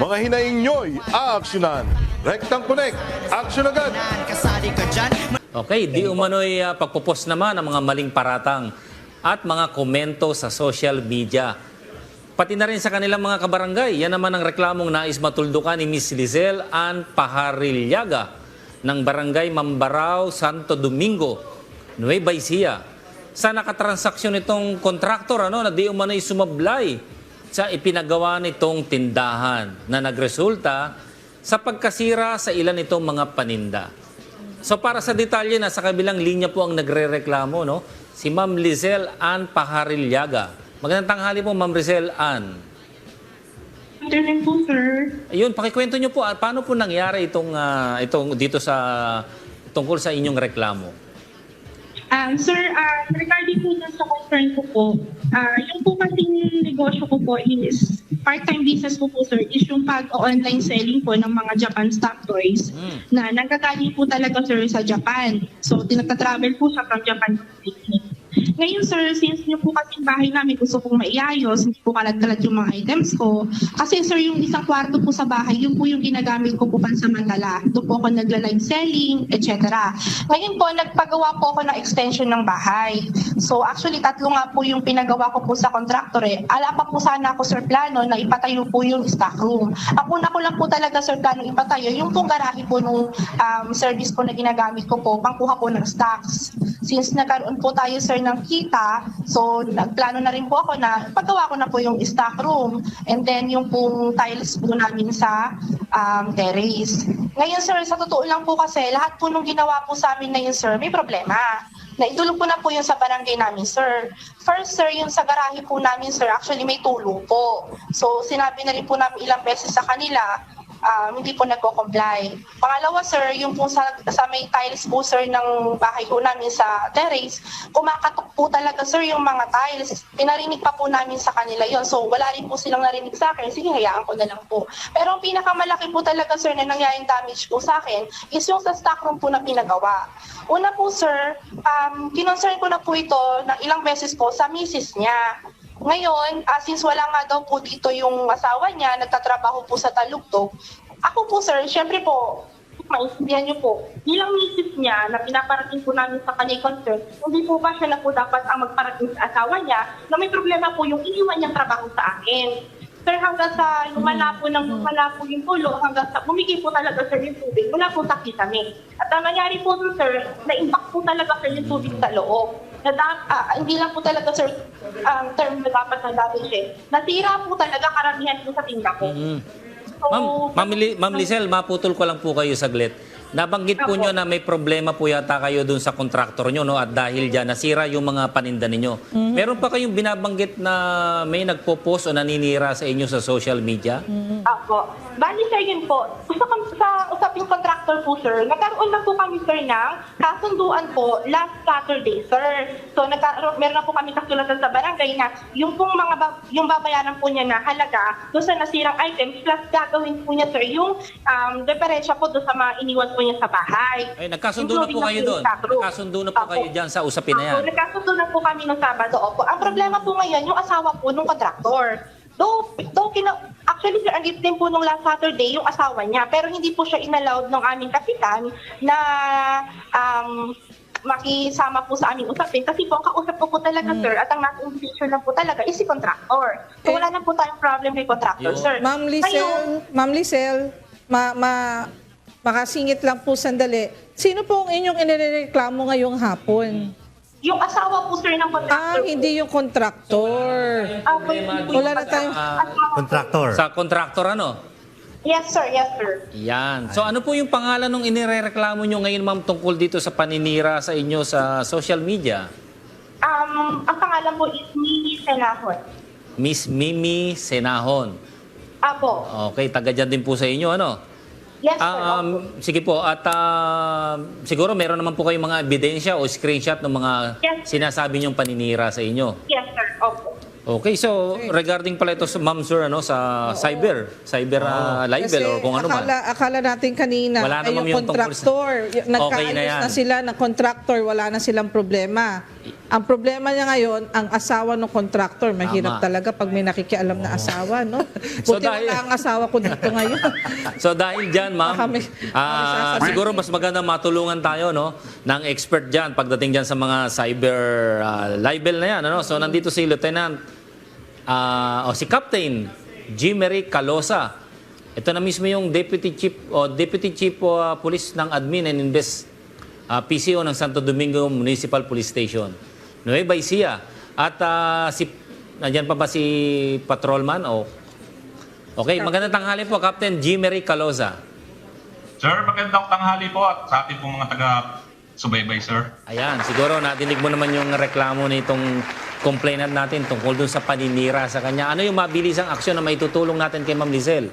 Mga hinaing nyo'y aaksyonan. Rectang Connect, aksyon agad! Okay, di umano'y uh, pagpupos naman ng mga maling paratang at mga komento sa social media. Pati na rin sa kanilang mga kabarangay. Yan naman ang reklamong nais matuldukan ni Miss Lizelle Ann Paharilyaga ng Barangay Mambarao, Santo Domingo, Nueva Ecija. Sa nakatransaksyon itong kontraktor ano, na di umano'y sumablay sa ipinagawa nitong tindahan na nagresulta sa pagkasira sa ilan itong mga paninda. So para sa detalye, nasa kabilang linya po ang nagre-reklamo, no? Si Ma'am Lizelle Ann Paharilyaga. Magandang tanghali po, Ma'am Lizelle Ann. Afternoon po, sir. Ayun, pakikwento niyo po, ah, paano po nangyari itong, ah, itong dito sa tungkol sa inyong reklamo? Um, sir, uh, regarding po dun sa concern ko po, ah, yung po kasing negosyo ko po is part-time business po po, sir, is yung pag-online selling po ng mga Japan stock toys Mm. na nanggagaling po talaga, sir, sa Japan. So, tinagta-travel po siya from Japan to Philippines. Ngayon, sir, since yung po kasing bahay namin gusto kong maiayos, hindi po kalat-kalat yung mga items ko. Kasi, sir, yung isang kwarto po sa bahay, yun po yung ginagamit ko po pansamantala. Doon po ako nagla-live selling, etc. Ngayon po, nagpagawa po ako ng extension ng bahay. So, actually, tatlo nga po yung pinagawa ko po sa contractor eh. Ala pa po sana ako, sir, plano na ipatayo po yung stock room. Ang una ko lang po talaga, sir, plano ipatayo, yung pong garahe po nung um, service po na ginagamit ko po, pangkuha po ng stocks. Since nagkaroon po tayo, sir, ng kita, so nagplano na rin po ako na paggawa ko na po yung stock room and then yung pong tiles po namin sa um, terrace. Ngayon, sir, sa totoo lang po kasi, lahat po nung ginawa po sa amin na yun, sir, may problema. Naitulog ko na po yun sa barangay namin, sir. First, sir, yung sa garahe po namin, sir, actually may tulong po. So, sinabi na rin po namin ilang beses sa kanila, um, hindi po nagko-comply. Pangalawa, sir, yung po sa, sa may tiles po, sir, ng bahay po namin sa terrace, kumakatok po talaga, sir, yung mga tiles. Pinarinig pa po namin sa kanila yon So, wala rin po silang narinig sa akin. Sige, hayaan ko na lang po. Pero ang pinakamalaki po talaga, sir, na nangyaring damage po sa akin is yung sa stock room po na pinagawa. Una po, sir, um, kinonsern ko na po ito ng ilang beses po sa misis niya. Ngayon, ah, since wala nga daw po dito yung asawa niya, nagtatrabaho po sa Talugtog, ako po sir, syempre po, maintindihan niyo po, bilang misis niya na pinaparating po namin sa kanya concern, hindi po ba siya na po dapat ang magparating sa asawa niya na may problema po yung iniwan niyang trabaho sa akin. Sir, hanggang sa lumala po ng lumala po yung tulo, hanggang sa bumigay po talaga sir yung tubig, wala po sa kami. At ang nangyari po sir, na-impact po talaga sir yung tubig sa loob. Na da- ah, hindi lang po talaga sir, ang term na dapat na damage eh. Nasira po talaga karamihan po sa tinda ko. Mm. So, Ma'am, Ma'am, Li- Ma'am Lizelle, maputol ko lang po kayo saglit. Nabanggit po nyo na may problema po yata kayo dun sa kontraktor nyo, no? At dahil dyan, nasira yung mga paninda ninyo. Meron pa kayong binabanggit na may nagpo-post o naninira sa inyo sa social media? Apo. Bali sir yun po. Kami sa usaping contractor po sir, nagkaroon lang po kami sir ng kasunduan po last Saturday sir. So nagkaroon, meron na po kami kasulatan sa barangay na yung pong mga ba- yung babayaran po niya na halaga doon sa nasirang items plus gagawin po niya sir yung um, diferensya po doon sa mga iniwan po niya sa bahay. Ay, nagkasundo na po kayo yung doon. Nagkasundo na po kayo dyan sa usapin na yan. Opo, nagkasundo na po kami nung Sabado. Opo. Ang problema po ngayon, yung asawa po nung kontraktor. Though, though kina, actually, sir, ang gift din po nung last Saturday, yung asawa niya. Pero hindi po siya inallowed ng aming kapitan na um, makisama po sa aming usapin. Kasi po, ang kausap po po talaga, sir, at ang nasa invitation lang po talaga is si contractor. So, Eh, wala na po tayong problem kay contractor, Yun. sir. Ma'am Lisel, Ma'am Lisel, ma, ma, makasingit lang po sandali. Sino po ang inyong inireklamo ngayong hapon? yung asawa po, sir, ng Ah, contractor. hindi yung kontraktor. Ah, po, yung- Wala na tayong- asawa- Contractor. Sa kontraktor ano? Yes, sir. Yes, sir. Yan. So ano po yung pangalan ng inireklamo nyo ngayon ma'am tungkol dito sa paninira sa inyo sa social media? Um, ang pangalan po is Mimi Senahon. Miss Mimi Senahon. Apo. Okay, taga dyan din po sa inyo ano? Yes, sir. Ah, Opo. um, sige po, at ah, siguro meron naman po kayong mga ebidensya o screenshot ng mga Yes. sinasabi nyong paninira sa inyo. Yes, sir. Opo. Okay, so regarding pala ito sa ma'am sir, ano, sa cyber, cyber ah, libel or kung ano man. akala, akala natin kanina Wala ay yung yung tungkol sa- kontraktor. y- Nagkaayos Okay na na, sila ng kontraktor, wala na silang problema. Ang problema niya ngayon, ang asawa ng contractor. Mahirap Tama. talaga pag may nakikialam na asawa, no? So Buti dahil- wala ang asawa ko dito ngayon. So dahil dyan, ma'am, Baka may- ah, may sasabihin. siguro mas maganda matulungan tayo no ng expert dyan pagdating dyan sa mga cyber ah, libel na yan. Ano? So nandito si Lieutenant ah, o si Captain Jimmery Calosa. Ito na mismo yung Deputy Chief o Deputy Chief ah, Police ng Admin and Invest ah, PCO ng Santo Domingo Municipal Police Station. Nueva Ecija. At ah, si Nandiyan pa ba si patrolman o Okay, magandang tanghali po, Captain Jimmery Calosa. Sir, magandang tanghali po at sa ating pong mga taga-subaybay, sir. Ayan, siguro nadinig mo naman yung reklamo nitong complainant natin tungkol dun sa paninira sa kanya. Ano yung mabilisang aksyon na maitutulong natin kay Ma'am Lizelle?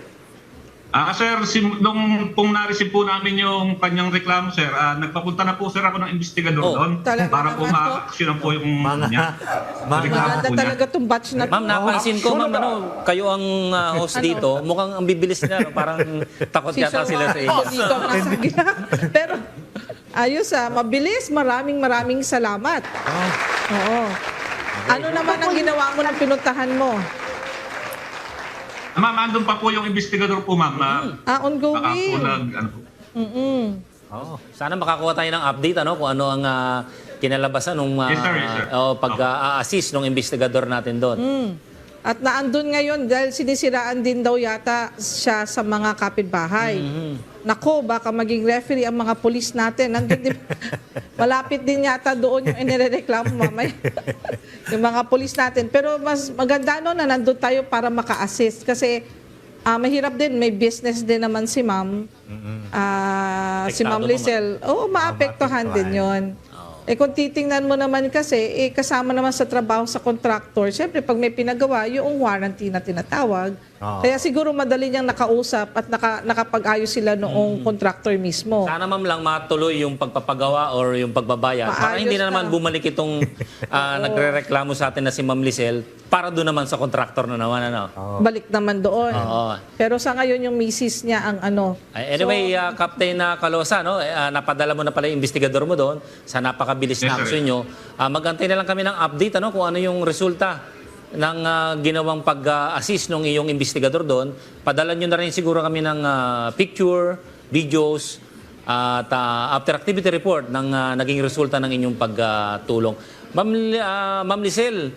Ah, sir, sim- nung pong na-receive po namin yung kanyang reklamo, sir, ah, nagpapunta na po, sir, ako ng investigador Oh, doon talaga para po naman po. ma-action po yung niya. mga- Reklamo Maganda po niya. talaga itong batch na. Ma'am, napansin ko, ma'am, ano, kayo ang ah, host dito. Mukhang ang bibilis nila, no? parang takot Si yata Sir sila sa inyo. dito ang nasa. Pero, ayos ah, mabilis. Maraming maraming salamat. Oo. Ano naman ang ginawa mo ng pinuntahan mo? Ah, Ma'am, andun pa po yung investigador po, ma'am. na Ah, Baka po ongoing. nag, ano po. Mm-mm. Oh, sana makakuha tayo ng update ano kung ano ang ah, kinalabasan ng Yes, sir, yes, sir. pag-assist ng investigador natin doon. At naandun ngayon dahil sinisiraan din daw yata siya sa mga kapitbahay. Nako, baka maging referee ang mga pulis natin. Nandun din, malapit din yata doon yung inireklamo mamay. yung mga pulis natin. Pero mas maganda no na nandun tayo para maka-assist. Kasi ah, mahirap din, may business din naman si ma'am. Ah, si Apektado Ma'am Lizelle. Oo, maapektuhan din yon. Eh kung titingnan mo naman kasi, eh, kasama naman sa trabaho sa contractor, syempre pag may pinagawa, yung warranty na tinatawag. Oo. Kaya siguro madali niyang nakausap at naka, nakapag-ayos sila noong contractor mismo. Sana ma'am lang matuloy yung pagpapagawa or yung pagbabayad. para Maayos hindi na na. naman bumalik itong ah, nagre-reklamo sa atin na si Ma'am Lizelle para doon naman sa contractor na naman. Ano? Balik naman doon. Oo. Pero sa ngayon yung misis niya ang ano. Ay, Anyway, ah, Captain na Calosa, no? ah, napadala mo na pala yung investigador mo doon sa napakabilis na action nyo. Ah, magantay na lang kami ng update ano, kung ano yung resulta ng ah, ginawang pag-assist ng iyong investigador doon. Padala nyo na rin siguro kami ng ah, picture, videos, at ah, after activity report ng ah, naging resulta ng inyong pagtulong. Ma'am, Li- ah, Ma'am Lisel,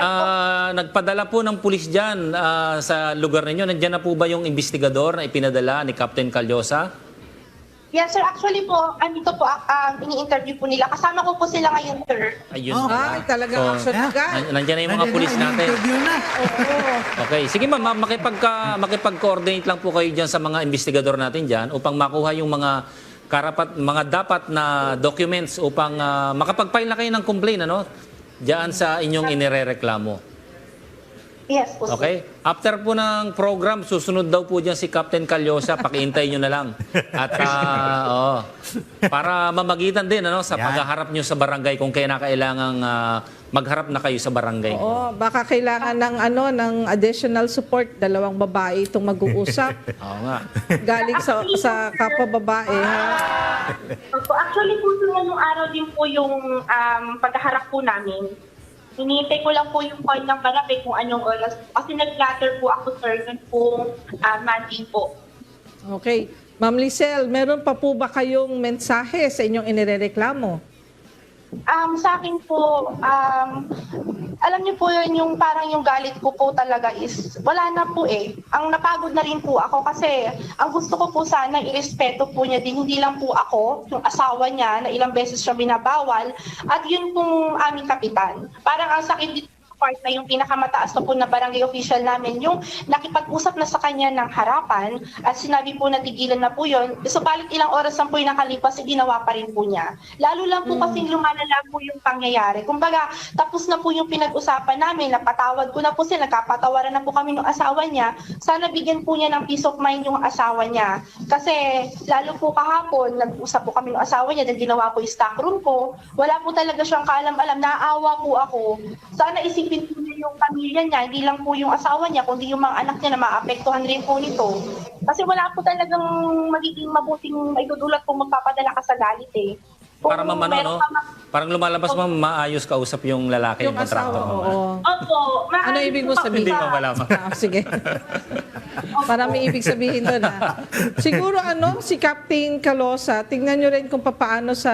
ah, nagpadala po ng pulis dyan ah, sa lugar ninyo. Nandiyan na po ba yung investigador na ipinadala ni Captain Calyosa? Yes, sir. Actually po, andito po, um, ini-interview po nila. Kasama ko po sila ngayon, sir. Ayun. Oh. Ah. Ay, talagang So, action agad. Nan- Nandiyan na yung mga pulis na, natin. in-interview na. Oo. Okay. Sige ma'am, ma- makipagka, makipag-coordinate lang po kayo dyan sa mga investigador natin dyan upang makuha yung mga karapat, mga dapat na documents upang ah, makapag-file na kayo ng complaint, ano? Diyan sa inyong inirereklamo. Yes po, sir. Okay? After po ng program, susunod daw po dyan si Captain Calyosa. Pakiintay nyo na lang. At ah, oo, para mamagitan din ano, sa Yan. paghaharap nyo sa barangay kung kaya na kailangang ah, magharap na kayo sa barangay. Oo, baka kailangan ng ano ng additional support dalawang babae itong mag-uusap Oo nga. galing sa sa kapwa babae ha. Opo, actually po sir, ngayong araw din po yung um, pagkaharap po namin. Hinihintay ko lang po yung call ng barangay kung anong oras. Kasi nag-flatter po ako, sir, nun po uh, Monday po. Okay. Ma'am Lisel, meron pa po ba kayong mensahe sa inyong inirereklamo? Um, sa akin po, um, alam niyo po yun, yung parang yung galit ko po talaga is, wala na po eh. Ang napagod na rin po ako kasi ang gusto ko po sana irespeto po niya din, hindi lang po ako, yung asawa niya na ilang beses siya binabawal, at yun pong aming kapitan. Parang ang sakit part na yung pinakamataas na po na barangay official namin, yung nakipag-usap na sa kanya ng harapan at sinabi po na tigilan na po yun. So balit ilang oras lang po yung nakalipas, eh, ginawa pa rin po niya. Lalo lang po kasing lumalala po yung pangyayari. Kumbaga, tapos na po yung pinag-usapan namin, napatawad ko na po sila, nagkapatawaran na po kami ng asawa niya. Sana bigyan po niya ng peace of mind yung asawa niya. Kasi lalo po kahapon, nag-usap po kami ng asawa niya, dahil ginawa ko yung stock room ko. Wala po talaga siyang kaalam-alam, naawa po ako. Sana isipin po niya yung pamilya niya, hindi lang po yung asawa niya, kundi yung mga anak niya na maapektuhan rin po nito. Kasi wala po talagang magiging mabuting maidudulot kung magpapadala ka sa galit eh. Para Kung ma'am, ano, meron no? Parang lumalabas ma'am, maayos kausap yung lalaki Yung yung asawa, mo. oo. Opo. Ano ibig mo sabihin? Hindi mo malaman. Ah, sige. Para may ibig sabihin doon ha. Siguro ano, si Captain Calosa, tingnan nyo rin kung paano sa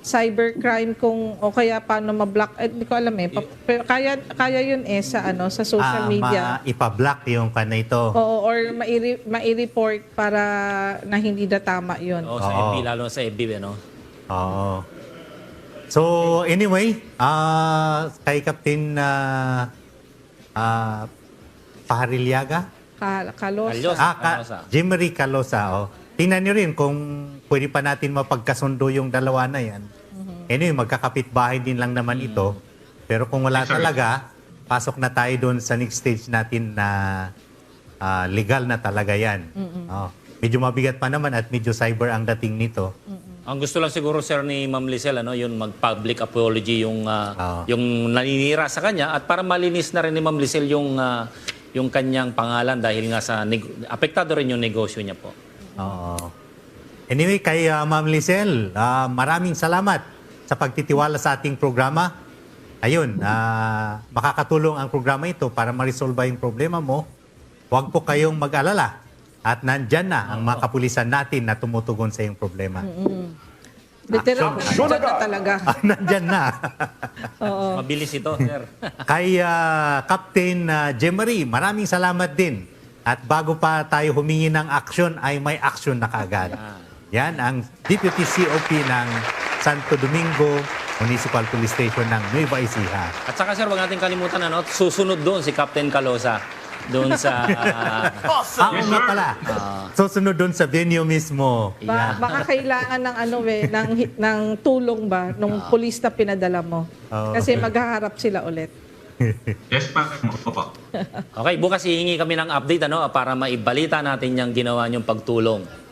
cybercrime kung o kaya paano ma-block eh, hindi ko alam eh Pa- pero kaya kaya yun eh sa ano sa social Ah, media ma- ipa-block yung kan na ito. Oo, or mairi, mai-report para na hindi na tama yun. Oo, sa Oo. FB, lalo na sa FB, ano? Oo. So, anyway, ah kay Captain ah ah Paharilyaga? Ka- Kalosa. Kalos. Ah, ka, Calosa. Jimmery Calosa. Oh. Tingnan nyo rin kung pwede pa natin mapagkasundo yung dalawa na yan. Anyway, magkakapit bahay din lang naman ito. Pero kung wala Yes, talaga, pasok na tayo doon sa next stage natin na ah, legal na talaga yan. Oh. Medyo mabigat pa naman at medyo cyber ang dating nito. Ang gusto lang siguro sir ni Ma'am Lisel ano, yun mag-public apology yung ah, Oo. yung naninira sa kanya at para malinis na rin ni Ma'am Lisel yung ah, yung kanyang pangalan dahil nga sa neg- apektado rin yung negosyo niya po. Oo. Anyway, kay ah, Ma'am Lisel, ah, maraming salamat sa pagtitiwala sa ating programa. Ayun, ah, makakatulong ang programa ito para ma-resolve yung problema mo. Huwag po kayong mag-alala. At nandyan na ang mga kapulisan natin na tumutugon sa iyong problema. Literal, dyan na talaga. Ah, nandyan na. Oo. Mabilis ito, sir. Kay ah, Captain uh, Jemery, maraming salamat din. At bago pa tayo humingi ng aksyon, ay may aksyon na kaagad. Yan ang Deputy COP ng Santo Domingo Municipal Police Station ng Nueva Ecija. At saka sir, wag natin kalimutan ano, susunod doon si Captain Calosa doon sa ah, Ah, oo nga pala. Susunod doon sa venue mismo. Ba, baka kailangan ng ano eh, ng, ng tulong ba nung pulis na pinadala mo. Oo. Kasi maghaharap sila ulit. Yes, pa. Opo. Okay, bukas hihingi kami ng update ano para maibalita natin yung ginawa niyong pagtulong